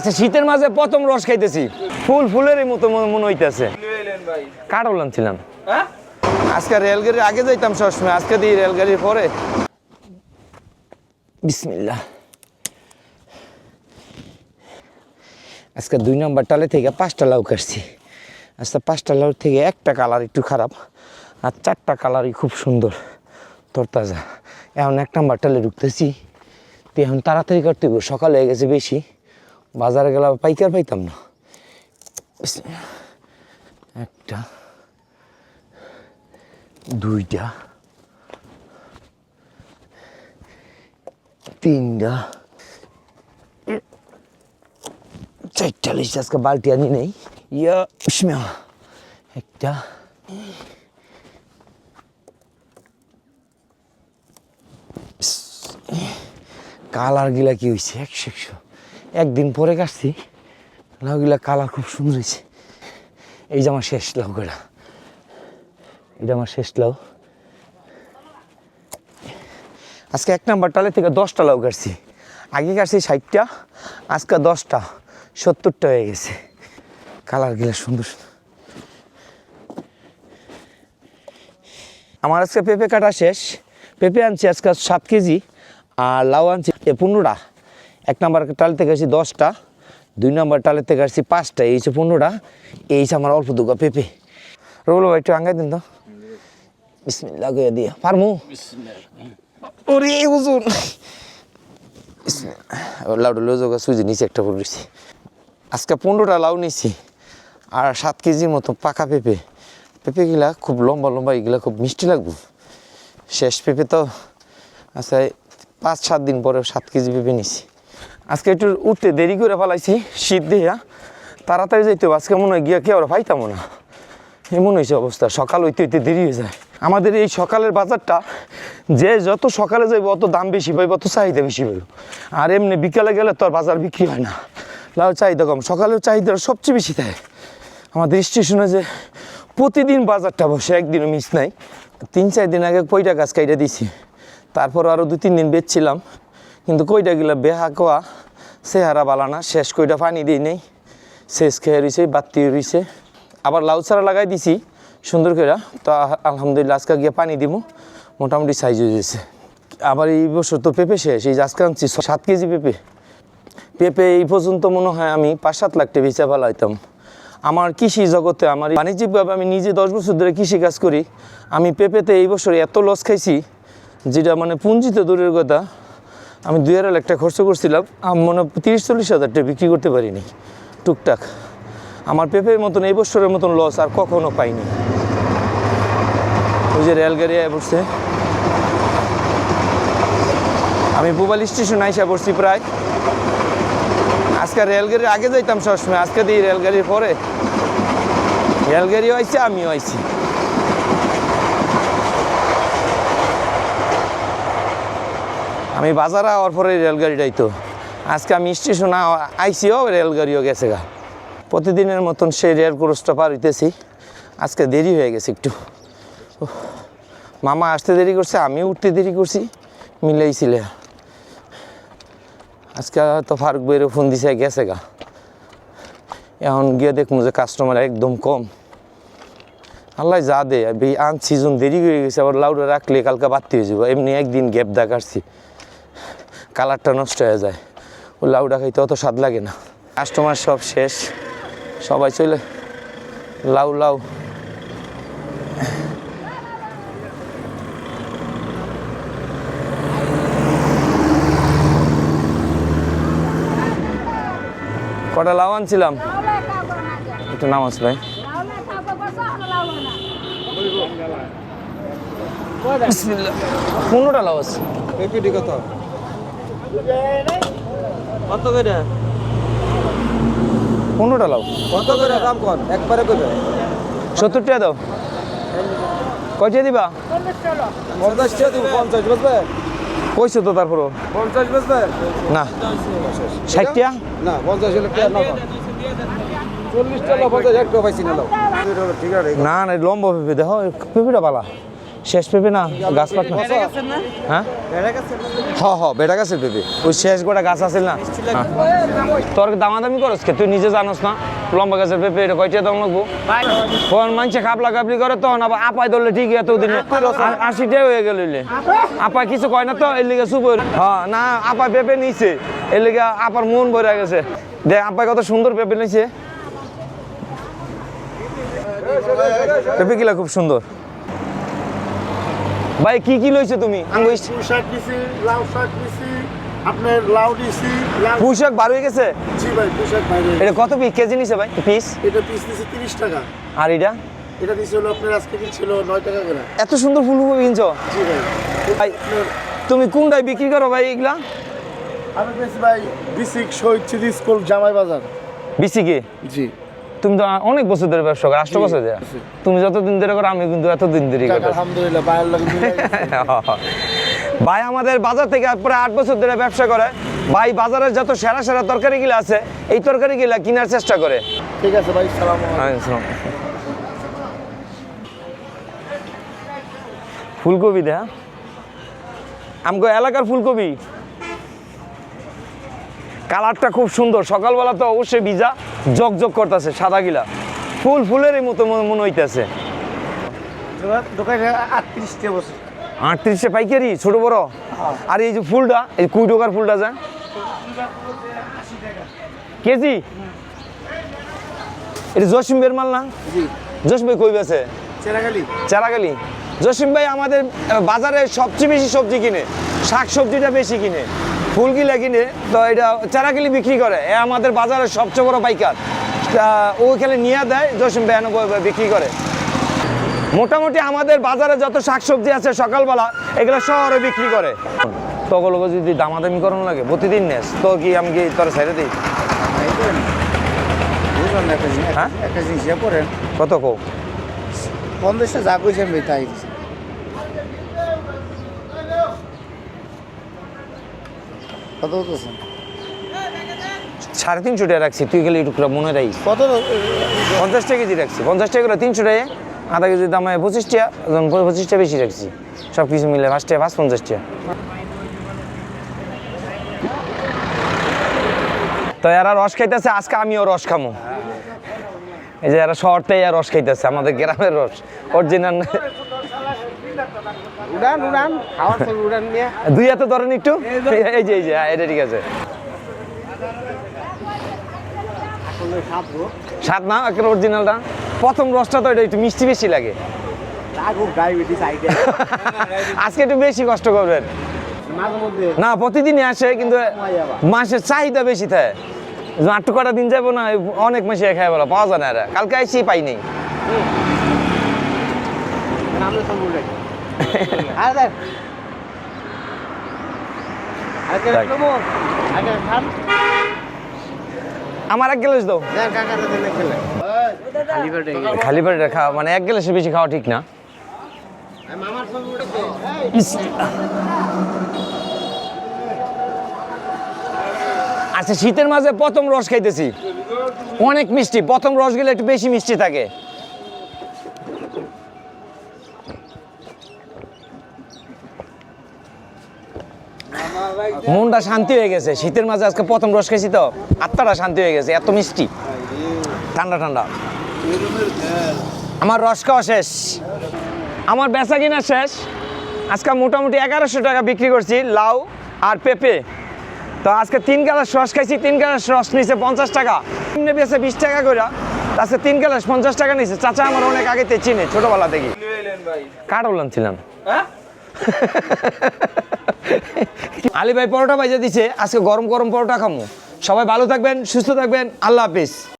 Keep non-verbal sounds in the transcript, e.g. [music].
আচ্ছা শীতের মাঝে প্রথম রস খাইতেছি। ফুল ফুলেরই মতো মনে হইতেছে। কাঠল আনছিলাম। আজকে রেলগাড়ির আগে যাইতাম সবসময় আজকে দিই রেলগাড়ির পরে। বিসমিল্লাহ। আজকে দুই নম্বর টালে থেকে পাঁচটা লাউ কাটছি। আজকে পাঁচটা লাউ থেকে একটা কালার একটু খারাপ আর চারটা কালারই খুব সুন্দর তরতাজা। এখন এক নম্বর টালে ঢুকতেছি। এখন তাড়াতাড়ি করতে সকাল হয়ে গেছে বেশি। বাজারে গেলে পাইকার পাইতাম না। একটা, দুইটা, তিনটা, চারটা লিস্ট আজকে বালতি আনি নেই। ইয়া। একটা, কালার গিলা কি হয়েছে একশো একশো। একদিন পরে কাটছি লাউগুলা কালার খুব সুন্দর হয়েছে। এই যে আমার শেষ লাউ গেলা এটা আমার শেষ লাউ। আজকে এক নাম্বার টালে থেকে দশটা লাউ কাটছি আগে কাটছি ষাটটা, আজকে দশটা, সত্তরটা হয়ে গেছে। কালার গিলা সুন্দর। সুন্দর আমার আজকে পেঁপে কাটা শেষ। পেঁপে আনছি আজকে সাত কেজি, আর লাউ আনছি পনেরোটা। এক নাম্বার টাল থেকে আসছি দশটা দুই নাম্বার টালের থেকে আসছি পাঁচটা এই হচ্ছে পনেরোটা এই হচ্ছে আমার অল্প দুগা পেঁপে। রোল ভাই একটু আঙ্গাই দিন তো। বিসমিল্লাহ গিয়ে দিয়ে। পারমু ওরে ওজন লাউডা লোজোগা সুজি নিচে একটা পড়েছি আজকে পনেরোটা লাউ নিছি। আর সাত কেজির মতো পাকা পেঁপে। পেঁপেগুলা খুব লম্বা লম্বা এগুলা খুব মিষ্টি লাগবে। শেষ পেঁপে তো আচ্ছা পাঁচ সাত দিন পরে সাত কেজি পেঁপে নিছি। আজকে একটু উঠতে দেরি করে ফেলাইছি, শীত দিয়া। তাড়াতাড়ি যাইতে। আজকে মনে হয় গিয়া কে আর পাইতাম না। এমন হয়েছে অবস্থা, সকাল হইতে হইতে দেরি হয়ে যায়। আমাদের এই সকালের বাজারটা যে যত সকালে যাইব, অত দাম বেশি পাইব, অত চাহিদা বেশি পাইব। আর এমনি বিকালে গেলে তো আর বাজার বিক্রি হয় না। লাউ চাহিদা কম সকালের চাহিদা সবচেয়ে বেশি থাকে। আমাদের স্টেশনে যে প্রতিদিন বাজারটা বসে, একদিনও মিস নাই। তিন, চার দিন আগে কইটা গাছ কাইটা দিছি। তারপর আরও দু, তিন দিন বেচছিলাম। কিন্তু কইটা গেলে বেহা কোয়া চেহারা বালানা শেষ কইটা পানি দিই নেই। শেষ খেয়ে রইছে, বাতি রইছে। আবার লাউ চারা লাগাই দিছি, সুন্দর করে তো আলহামদুলিল্লাহ আজকে গিয়ে পানি দিব মোটামুটি সাইজ হয়ে গেছে। আবার এই বছর তো পেঁপে শেষ, এই আজকে আনছি সাত কেজি পেঁপে। পেঁপে এই পর্যন্ত মনে হয় আমি পাঁচ সাত লাখ টাকা বেচা ফেলাইতাম আমার কৃষি জগতে, আমার বাণিজ্যিকভাবে আমি নিজে দশ বছর ধরে কৃষি কাজ করি। আমি পেঁপেতে এই বছর এত লস খাইছি, যেটা মানে পুঞ্জিতে দূরের কথা। আমি দুই আড়াই লাখ টাকা খরচ করছিলাম, আমি মনে তিরিশ, চল্লিশ হাজার টাকা বিক্রি করতে পারিনি, টুকটাক। আমার পেঁপের মতন এই বছরের মতন লস আর কখনো পাইনি। ওই যে রেলগাড়ি আয় পড়ছে। আমি পুবাল স্টেশন আইসা পড়ছি প্রায়। আজকে রেলগাড়ির আগে যাইতাম সবসময়, আজকে দিই রেলগাড়ির পরে। রেলগাড়িও আইছে, আমিও আইছি। আমি বাজার আওয়ার পরে রেলগাড়িটাই তো আজকে আমি স্টেশন আইসিও রেলগাড়িও গেছে গা। প্রতিদিনের মতন সেই রেল ক্রসটা পার হইতেছি। আজকে দেরি হয়ে গেছে একটু। মামা আসতে দেরি করছে আমিও উঠতে দেরি করছি, মিলাইছিলে। আজকে তো ফারুক বইয়ের ফোন দিছে, গেছে গা। এখন গিয়ে দেখব যে কাস্টমার একদম কম। আল্লাহ যা দে আন সিজন দেরি হয়ে গেছে, আবার লাউডা রাখলে কালকে বাড়তি হয়ে যাব। এমনি একদিন গ্যাপ দেখাচ্ছি। কালারটা নষ্ট হয়ে যায়। ও লাউডা খাইতে অত স্বাদ লাগে না। কাস্টমার সব শেষ। সবাই চলে। লাউ লাউ। কটা লাউ আনছিলাম? একটু নামাজ ভাই। পনেরোটা লাউ আছে। কত করে? পনেরোটা লাউ কত করে দাম কন একবারে কইবে সত্তর টাকা দাও। কয়টা দিবা? পঞ্চাশ টাকা দিব পঞ্চাশ বুঝবে কইছো তো তারপরও। পঞ্চাশ বুঝবে না। ষাট টাকা না পঞ্চাশ হলে টাকা না চল্লিশ টাকা পঞ্চাশ এক টাকা পাইছি না লাও। না না লম্বা পেঁপে দেখো পেঁপেটা পালা শেষ পেঁপে না? গাছ পাক না। হ্যাঁ? হ হ বেটা গাছের পেঁপে ওই শেষ গোটা গাছ আছে না? হ্যাঁ। তোর দামাদামি করস কে? তুই নিজে জানোস না? লম্বা গাছের পেঁপে এটা কয়টা দাম লাগবো? কোন মানুষে খাপলা খাপলি করে তখন আবার আপাই ধরলে ঠিক এতদিন আশিটা হয়ে গেল আপাই কিছু কয় না তো? এর লিগে সুপ হ্যাঁ না আপাই পেঁপে নিছে। এর লিগে আপার মন ভরে গেছে। দেখ আপাই কত সুন্দর পেঁপে নিছে। পেঁপে কিলা খুব সুন্দর। ভাই কি কি লইছো তুমি? আঙ্গুই পোশাক দিছি লাউ শাক দিছি আপনার লাউ দিছি লাউ পুষক বার হয়ে গেছে? জি ভাই পোশাক বাইরে এটা কত পিস কেজি নিছে ভাই? পিস এটা পিস দিছি তিরিশ টাকা। আর এটা? এটা দিছি হলো আপনার আজকে ছিল নয় টাকা করে। এত সুন্দর ফুলকপি কিনছো? জি ভাই। ভাই তুমি কোনটায় বিক্রি করো ভাই এগুলা? আমি পেয়েছি ভাই বিসিক শহীদ স্কুল জামাই বাজার বিসি কি জি। তুমি তো অনেক বছর ধরে ব্যবসা করো আষ্ট বছর ধরে। তুমি যতদিন ধরে করো আমি কিন্তু এতদিন ধরে যাক, করি আলহামদুলিল্লাহ [laughs] ভাই আমাদের বাজার থেকে প্রায় আট বছর ধরে ব্যবসা করে। ভাই বাজারের যত সেরা সেরা তরকারিগুলো আছে এই তরকারিগুলো কেনার চেষ্টা করে। ঠিক আছে ভাই সালাম ফুলকপি দেখা আমগো এলাকার ফুলকপি। কালারটা খুব সুন্দর সকালবেলা তো অবশ্যই ভিজা। জগ জগ করতেছে সাদা গিলা। ফুল ফুলেরই মতো মনে- হইতেছে। আটত্রিশটা পাইকারি ছোট বড়? আর এই যে ফুলটা এই কুড়ি টাকার ফুলটা যা। কেজি? এটা জসিম বের মাল না? জসিম ভাই কই বেছে চারাগালি। জসিম ভাই আমাদের বাজারে সবচেয়ে বেশি সবজি কিনে শাক সবজিটা বেশি কিনে। ফুলগিলা কিনে তো এটা চারাগালি বিক্রি করে। এ আমাদের বাজারের সবচেয়ে বড় পাইকার। ও এখানে নিয়ে দেয় জসিম এনে বিক্রি করে। মোটামুটি আমাদের বাজারে যত শাক সবজি আছে সকালবেলা এগুলো শহরে বিক্রি করে। তখন যদি দামাদামি করানো লাগে প্রতিদিন নেস। তো কি আমি কি তোর ছেড়ে দিই? হ্যাঁ? ইয়ে কত কো পঞ্চাশটা যা কইছেন ভাই তাই দিছি। কত বলতেছেন সাড়ে তিনশো টাকা রাখছি তুই গেলে একটু মনে রাখিস। কত পঞ্চাশ টাকা কেজি রাখছি পঞ্চাশ টাকা করে তিনশো টাকা আধা কেজি দামে পঁচিশ টাকা একদম পঁচিশ টাকা বেশি রাখছি। সব কিছু মিলে পাঁচ টাকা পাঁচ পঞ্চাশ টাকা। তো এরা রস খাইতেছে আজকে আমিও রস খামো। এই যে এরা শহর থেকে রস খাইতেছে আমাদের গ্রামের রস অরিজিনাল উড়ান উড়ান খাওয়ার সময় উড়ান নিয়ে দুই হাতে ধরেন একটু। এই যে এই যে হ্যাঁ, এটা ঠিক আছে। স্বাদ না একটা অরিজিনালটা প্রথম রসটা তো এটা একটু মিষ্টি বেশি লাগে। [laughs] আজকে একটু বেশি কষ্ট করবেন। না প্রতিদিনই আসে কিন্তু মাসের চাহিদা বেশি থাকে। আট কটা দিন যাব না অনেক মাসে খাই বলো পাওয়া যায় না কালকে আইসি পাই নেই। [laughs] আমরা এক গ্লাস দাও। খেলে। পেটে খাওয়া মানে এক বেশি খাওয়া ঠিক না। আচ্ছা শীতের মাঝে প্রথম রস খাইতেছি। অনেক মিষ্টি প্রথম রস গেলে একটু বেশি মিষ্টি থাকে। মনটা শান্তি হয়ে গেছে। শীতের মাঝে আজকে প্রথম রস খেয়েছি তো। আত্মাটা শান্তি হয়ে গেছে এত মিষ্টি। ঠান্ডা ঠান্ডা। আমার রস খাওয়া শেষ। আমার বেচা কিনা শেষ। আজকে মোটামুটি এগারোশো টাকা বিক্রি করছি লাউ আর পেঁপে। তো আজকে তিন গ্লাস রস খাইছি তিন গ্লাস রস নিছে পঞ্চাশ টাকা। এমনি বেছে বিশ টাকা করে আজকে তিন গ্লাস পঞ্চাশ টাকা নিছে। চাচা আমার অনেক আগেতে চিনে ছোটবেলা থেকে। কাঠ বললাম ছিলাম? আলী ভাই পরোটা বাইজে দিছে, আজকে গরম গরম পরোটা খামো। সবাই ভালো থাকবেন, সুস্থ থাকবেন, আল্লাহ হাফিজ।